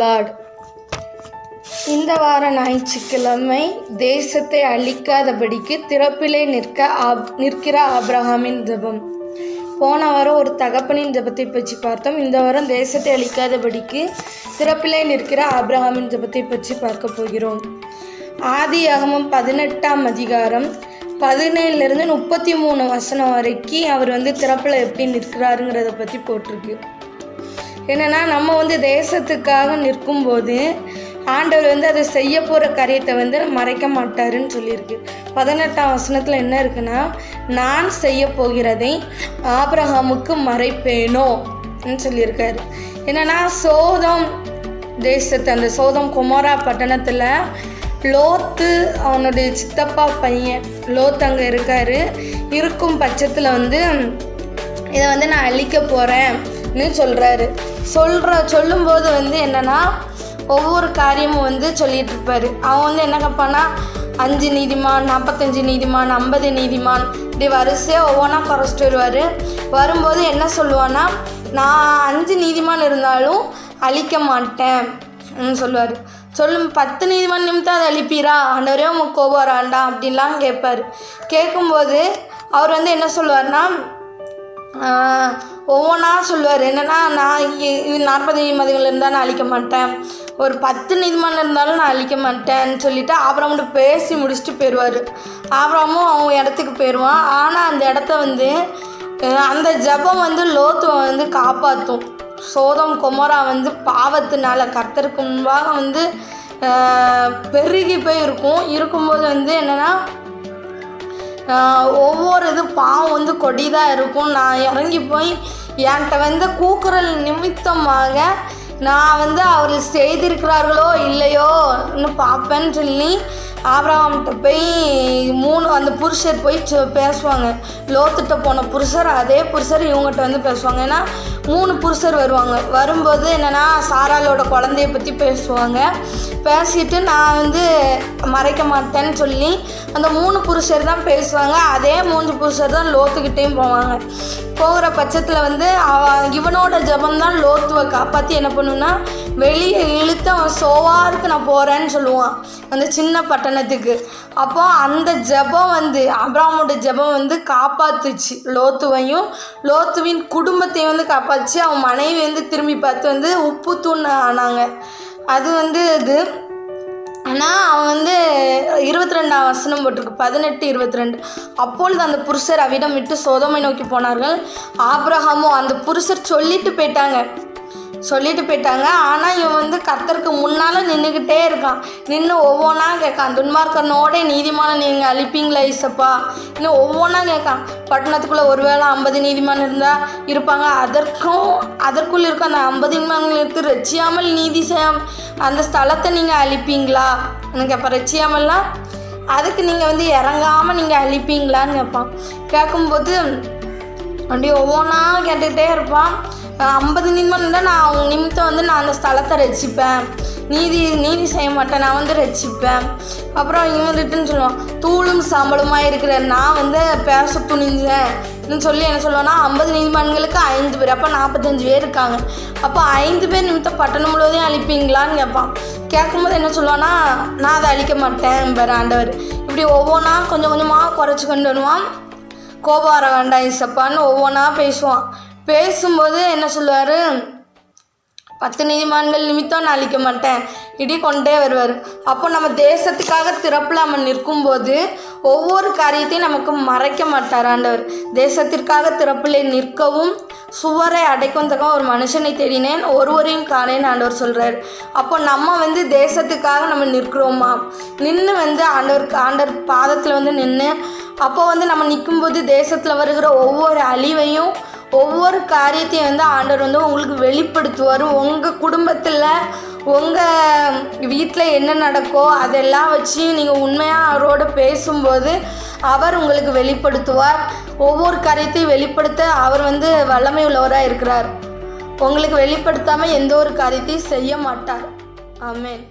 Lord இந்த வார ஞாயிற்றுக்கிழமை தேசத்தை அழிக்காதபடிக்கு திறப்பிலே நிற்க ஆப் நிற்கிற ஆப்ரஹாமின் ஜெபம். போன வாரம் ஒரு தகப்பனின் ஜெபத்தை பற்றி பார்த்தோம். இந்த வாரம் தேசத்தை அழிக்காதபடிக்கு திறப்பிலே நிற்கிற ஆப்ரஹாமின் ஜபத்தை பற்றி பார்க்க போகிறோம். ஆதியாகமம் பதினெட்டாம் அதிகாரம் பதினேழுலேருந்து முப்பத்தி மூணு வசனம் வரைக்கும் அவர் வந்து திறப்பில் எப்படி நிற்கிறாருங்கிறத பற்றி போட்டிருக்கு. என்னென்னா நம்ம வந்து தேசத்துக்காக நிற்கும்போது ஆண்டவர் வந்து அதை செய்ய போகிற காரியத்தை வந்து மறைக்க மாட்டாருன்னு சொல்லியிருக்கு. பதினெட்டாம் வசனத்தில் என்ன இருக்குன்னா நான் செய்ய போகிறதை ஆப்ரஹாமுக்கு மறைப்பேனோ சொல்லியிருக்காரு. என்னென்னா சோதம் தேசத்தை அந்த சோதம் குமாரா பட்டணத்தில் லோத்து அவனுடைய சித்தப்பா பையன் லோத் அங்கே இருக்காரு. இருக்கும் பட்சத்தில் வந்து இதை வந்து நான் அழிக்க போகிறேன்னு சொல்கிறாரு சொல்கிற சொல்லும்போது வந்து என்னென்னா ஒவ்வொரு காரியமும் வந்து சொல்லிகிட்டு இருப்பார் அவன் வந்து என்ன கேட்பான்னா அஞ்சு நீதிமான் நாற்பத்தஞ்சு நீதிமான் ஐம்பது நீதிமான் இப்படி வரிசையாக ஒவ்வொன்றா குறைச்சிட்டு வருவார். வரும்போது என்ன சொல்லுவான்னா நான் அஞ்சு நீதிமான் இருந்தாலும் அழிக்க மாட்டேன் சொல்லுவார். சொல்லும் பத்து நீதிமான் நிமித்தம் அதை அழிப்பீரா? ஆண்டவரே உங்க கோபம் வராண்டா? அப்படின்லாம் கேட்பார் கேட்கும்போது அவர் வந்து என்ன சொல்லுவார்னா ஒவ்வொன்றா சொல்லுவார். என்னென்னா நான் இ- இது நாற்பது நீதிமன்றங்கள் இருந்தால் நான் அழிக்க மாட்டேன். ஒரு பத்து நீதிமன்றம் இருந்தாலும் நான் அழிக்க மாட்டேன்னு சொல்லிட்டு ஆபராம்கிட்ட பேசி முடிச்சுட்டு போயிடுவார் ஆபராமும் அவங்க இடத்துக்கு போயிடுவான் ஆனால் அந்த இடத்த வந்து அந்த ஜெபம் வந்து லோத்துவை வந்து காப்பாற்றும் சோதம் குமரா வந்து பாவத்தினால கர்த்தருக்கு முன்பாக வந்து பெருகி போய் இருக்கும். இருக்கும்போது வந்து என்னென்னா ஒவ்வொரு இது பாவம் வந்து கொடிதாக இருக்கும். நான் இறங்கி போய் என்கிட்ட வந்து கூக்குரல் நிமித்தமாக நான் வந்து அவர் செய்திருக்கிறார்களோ இல்லையோன்னு பார்ப்பேன்னு சொல்லி ஆபிரகாம்கிட்ட போய் மூணு அந்த புருஷர் போய் பேசுவாங்க. லோத்துட்ட போன புருஷர் அதே புருஷர் இவங்ககிட்ட வந்து பேசுவாங்க. ஏன்னா மூணு புருஷர் வருவாங்க. வரும்போது என்னென்னா சாராலோட குழந்தைய பற்றி பேசுவாங்க. பேசிட்டு நான் வந்து மறைக்க மாட்டேன்னு சொல்லி அந்த மூணு புருஷர் தான் பேசுவாங்க. அதே மூன்று புருஷர் தான் லோத்துக்கிட்டேயும் போவாங்க. போகிற பட்சத்தில் வந்து அவன் இவனோட ஜெபம் தான் லோத்துவை காப்பாற்றி என்ன பண்ணுன்னா வெளியே இழுத்து அவன் சோவாருக்கு நான் போகிறேன்னு சொல்லுவான். அந்த சின்ன மரணத்துக்கு. அப்போ அந்த ஜெபம் வந்து அப்ராமோட ஜெபம் வந்து காப்பாத்துச்சு. லோத்துவையும் லோத்துவின் குடும்பத்தையும் வந்து காப்பாத்துச்சு. அவன் மனைவி வந்து திரும்பி பார்த்து வந்து உப்பு தூண் ஆனாங்க. அது வந்து இது ஆனால் அவன் வந்து இருபத்தி ரெண்டாம் வசனம் போட்டிருக்கு. பதினெட்டு இருபத்தி ரெண்டு அப்பொழுது அந்த புருஷர் அவிடம் விட்டு சோதமை நோக்கி போனார்கள். ஆபிரகாமும் அந்த புருஷர் சொல்லிட்டு போயிட்டாங்க. சொல்லிட்டு போயிட்டாங்க. ஆனால் இவன் வந்து கர்த்தருக்கு முன்னால் நின்றுக்கிட்டே இருக்கான். நின்று ஒவ்வொன்றா கேட்கான். துன்மார்க்கனோட நீதிமான நீங்கள் அழிப்பீங்களா ஈசப்பா? இன்னும் ஒவ்வொன்றா கேட்கான். பட்டணத்துக்குள்ளே ஒரு வேளை ஐம்பது நீதிமான் இருந்தால் இருப்பாங்க. அதற்கும் அதற்குள் இருக்க அந்த ஐம்பது நீதிமான்களுக்கு ரட்சியாமல் நீதி செய்ய அந்த ஸ்தலத்தை நீங்கள் அழிப்பீங்களா? எனக்கு அப்போ ரட்சியாமல்லாம் அதுக்கு நீங்கள் வந்து இறங்காமல் நீங்கள் அழிப்பீங்களான்னு கேட்பான். கேட்கும்போது அப்படியே ஒவ்வொன்றா கேட்டுக்கிட்டே இருப்பான். ஐம்பது நிமிடம் இருந்தால் நான் அவங்க நிமித்தம் வந்து நான் அந்த ஸ்தலத்தை ரசிப்பேன். நீதி நீதி செய்ய மாட்டேன் நான் வந்து ரசிப்பேன். அப்புறம் இவன் ரிட்டன் சொல்லுவான் தூளும் சம்பளமாக இருக்கிற நான் வந்து பேச துணிஞ்சேன் சொல்லி என்ன சொல்லுவேன்னா ஐம்பது நீதிமன்றங்களுக்கு ஐந்து பேர் அப்போ நாற்பத்தஞ்சு பேர் இருக்காங்க. அப்போ ஐந்து பேர் நிமித்தம் பட்டணம் முழுவதையும் அழிப்பீங்களான்னு கேட்பான். கேட்கும்போது என்ன சொல்லுவான்னா நான் அதை அழிக்க மாட்டேன் பேர் ஆண்டவர். இப்படி ஒவ்வொன்றா கொஞ்சம் கொஞ்சமாக குறைச்சி கொண்டு வருவான். கோபம் வர வேண்டாம் இசப்பான்னு ஒவ்வொன்றா பேசுவான். பேசும்போது என்ன சொல்லுவார்? பத்து நீதிமான்கள் நிமித்தம் நான் அழிக்க மாட்டேன். இடி கொண்டே வருவார். அப்போ நம்ம தேசத்துக்காக திறப்பில் நம்ம நிற்கும்போது ஒவ்வொரு காரியத்தையும் நமக்கு மறைக்க மாட்டார் ஆண்டவர். தேசத்திற்காக திறப்பிலே நிற்கவும் சுவரை அடைக்கும் தக்க ஒரு மனுஷனை தேடினேன் ஒருவரையும் காணேன்னு ஆண்டவர் சொல்கிறார் அப்போ நம்ம வந்து தேசத்துக்காக நம்ம நிற்கிறோமா? நின்று வந்து ஆண்டவருக்கு ஆண்டவர் பாதத்தில் வந்து நின்று அப்போ வந்து நம்ம நிற்கும்போது தேசத்தில் வருகிற ஒவ்வொரு அழிவையும் ஒவ்வொரு காரியத்தையும் வந்து ஆண்டவர் வந்து உங்களுக்கு வெளிப்படுத்துவார். உங்கள் குடும்பத்தில் உங்கள் வீட்டில் என்ன நடக்கோ அதெல்லாம் வச்சு நீங்கள் உண்மையாக அவரோட பேசும்போது அவர் உங்களுக்கு வெளிப்படுத்துவார். ஒவ்வொரு காரியத்தையும் வெளிப்படுத்த அவர் வந்து வல்லமை உள்ளவராக இருக்கிறார். உங்களுக்கு வெளிப்படுத்தாமல் எந்த ஒரு காரியத்தையும் செய்ய மாட்டார். ஆமேன்.